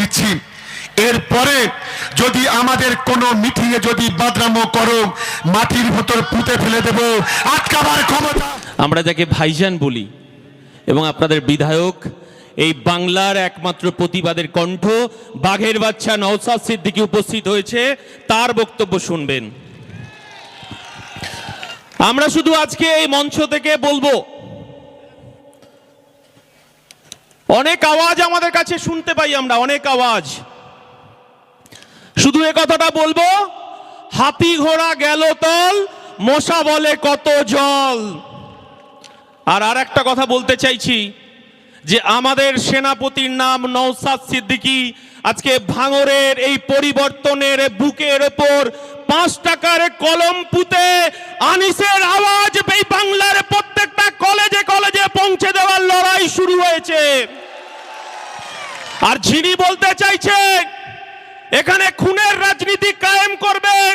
দিচ্ছি। এরপরে যদি আমাদের কোনো মিটিংয়ে যদি বাদরামো করো, মাটির ভেতর পুঁতে ফেলে দেব, আটকাবার ক্ষমতা। আমরা যাকে ভাইজান বলি এবং আপনাদের বিধায়ক, এই বাংলার একমাত্র প্রতিবাদের কণ্ঠ বাঘের বাচ্চা নওসাদ সিদ্দিকী উপস্থিত হয়েছে, তার বক্তব্য শুনবেন। আমরা শুধু আজকে এই মঞ্চ থেকে বলব অনেক আওয়াজ আমাদের কাছে শুনতে পাই আমরা, অনেক আওয়াজ। শুধু এ কথাটা বলব, হাতি ঘোড়া গেল তল, মশা বলে কত জল। আর আর একটা কথা বলতে চাইছি, যে আমাদের সেনাপতির নাম নৌসাদ সিদ্দিকি, আজকে ভাঙরের এই পরিবর্তনের বুকের ওপর পাঁচ টাকার কলম পুঁতে আনিসের আওয়াজ এই বাংলার প্রত্যেকটা কলেজে কলেজে পৌঁছে দেওয়ার লড়াই শুরু হয়েছে। আর যিনি বলতে চাইছে এখানে খুনের রাজনীতি কায়েম করবেন,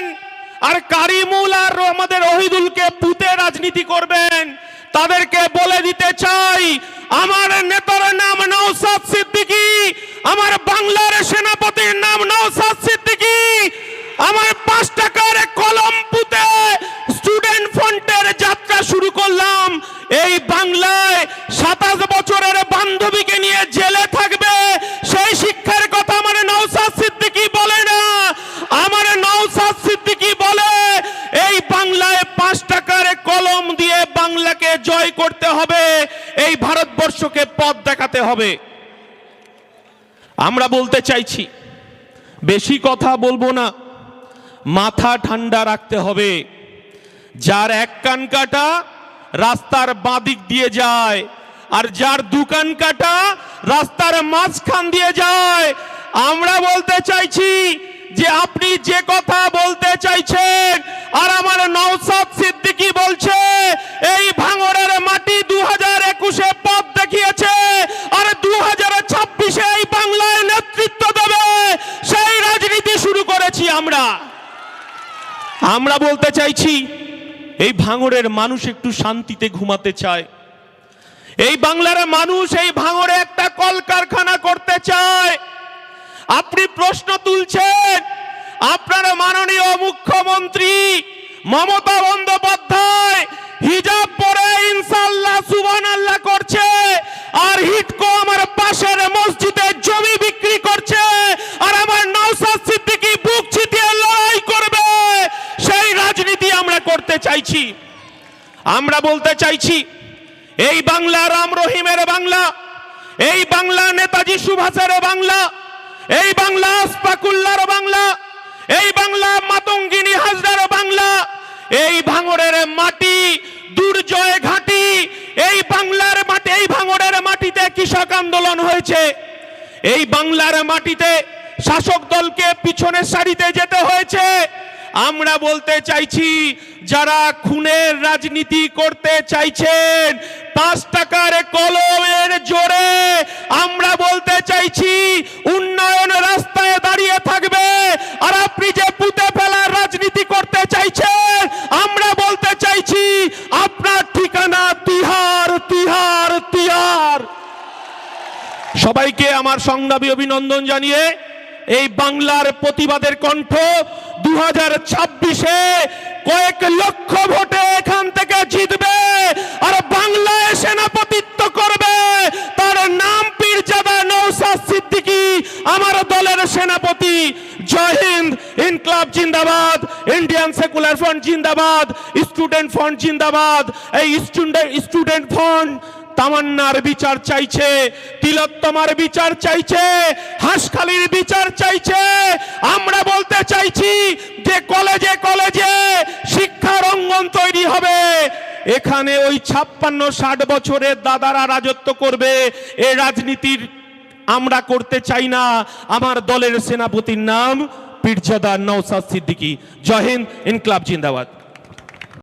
আর কারিমুল আর আমাদের ওহিদুলকে পুঁতে রাজনীতি করবেন। তাদেরকে বলে দিতে চাই, আমার নেতার নাম নৌসাদ সিদ্দিকী, আমার বাংলার সেনাপতির নাম নৌসাদ সিদ্দিকী, আমার পাঁচ টাকার কলম পুঁতে স্টুডেন্ট ফ্রন্টের যাত্রা শুরু করলাম এই বাংলায় সাতাশ বছরের বান্ধবীকে নিয়ে জেলে থাকবে সেই শিক্ষার কথা আমার নৌসাদ সিদ্দিকী বলে না আমার নৌসাদ সিদ্দিকী বলে এই বাংলায় পাঁচ টাকার কলম দিয়ে বাংলাকে জয় করতে হবে, এই ভারতবর্ষকে পথ দেখাতে হবে। আমরা বলতে চাইছি, বেশি কথা বলব না, মাথা ঠান্ডা রাখতে হবে। যার এক কান কাটা রাস্তার বাদিক দিয়ে যায়, আর যার দোকান কাটা রাস্তার মাঝখান দিয়ে যায়। আমরা বলতে চাইছি যে আপনি যে কথা বলতে চাইছেন আর আমার নওসাদ সিদ্দিকী বলছে এই ভাঙরের মাটি দু হাজার একুশে পথ দেখিয়েছে আর দু হাজার ছাব্বিশে এই বাংলায় নেতৃত্ব দেবে সেই রাজনীতি শুরু করেছি আমরা আমরা বলতে চাইছি, এই ভাঙরের মানুষ একটু শান্তিতে ঘুমাতে চায়। এই বাংলার মানুষ এই ভাঙরে একটা কলকারখানা করতে চায়। আপনি প্রশ্ন তুলছেন, আপনার মাননীয় মুখ্যমন্ত্রী মমতা বন্দ্যোপাধ্যায় হিজাব পরে ইনশাল্লাহ সুবহান আল্লাহ করছে আর হিটকো আমার পাশের মসজিদে জমি বিক্রি করছে আর আমার নওসাদ সিদ্দিকী বুক ছিটিয়ে লড়াই করবে সেই রাজনীতি আমরা করতে চাইছি। আমরা বলতে চাইছি, এই বাংলা রাম রহিমের বাংলা, এই বাংলা নেতাজি সুভাষের বাংলা, এই বাংলা আসপাকুল্লার বাংলা, এই বাংলা মাতঙ্গিনী হাজরার বাংলা, এই ভাঙরের মাটি দুর্জয় ঘাটি, এই বাংলার মাটি, এই ভাঙরের মাটিতে কৃষক আন্দোলন হয়েছে। এই বাংলার মাটিতে শাসক দলকে পিছনের সারিতে যেতে হয়েছে। আমরা বলতে চাইছি যারা খুনের রাজনীতি করতে চাইছেন, পাঁচ টাকার কলমের জোরে আমরা বলতে চাইছি, উন্নয়ন রাস্তায় দাঁড়িয়ে থাকবে। আর আপনি যে পুঁতে ফেলার রাজনীতি করতে চাইছেন, আমরা বলতে চাইছি, আপনার ঠিকানা তিহার তিহার তিহার। সবাইকে আমার সংগ্রামী অভিনন্দন জানিয়ে এই বাংলার প্রতিবাদের কণ্ঠ দু হাজার ছাব্বিশে কয়েক লক্ষ ভোটে এখান থেকে জিতবে আর বাংলায় সেনাপতিত্ব করবে। তার নাম পীরজাদা নৌসাদ সিদ্দিকী, আমার দলের সেনাপতি। জয় হিন্দ, ইনকলাব জিন্দাবাদ, ইন্ডিয়ান সেকুলার ফ্রন্ট জিন্দাবাদ, স্টুডেন্ট ফ্রন্ট জিন্দাবাদ, এই স্টুডেন্ট স্টুডেন্ট ফ্রন্ট তামান্নার বিচার চাইছে, তিলোত্তমার বিচার চাইছে, হাঁসখালির বিচার চাইছে। আমরা বলতে চাইছি যে কলেজে কলেজে শিক্ষার অঙ্গন তৈরি হবে। এখানে ওই ছাপ্পান্ন ষাট বছরের দাদারা রাজত্ব করবে। এ রাজনীতির আমরা করতে চাই না। আমার দলের সেনাপতির নাম পীরজাদা নৌসাদ সিদ্দিকী। জয় হিন্দ, ইনকলাব জিন্দাবাদ।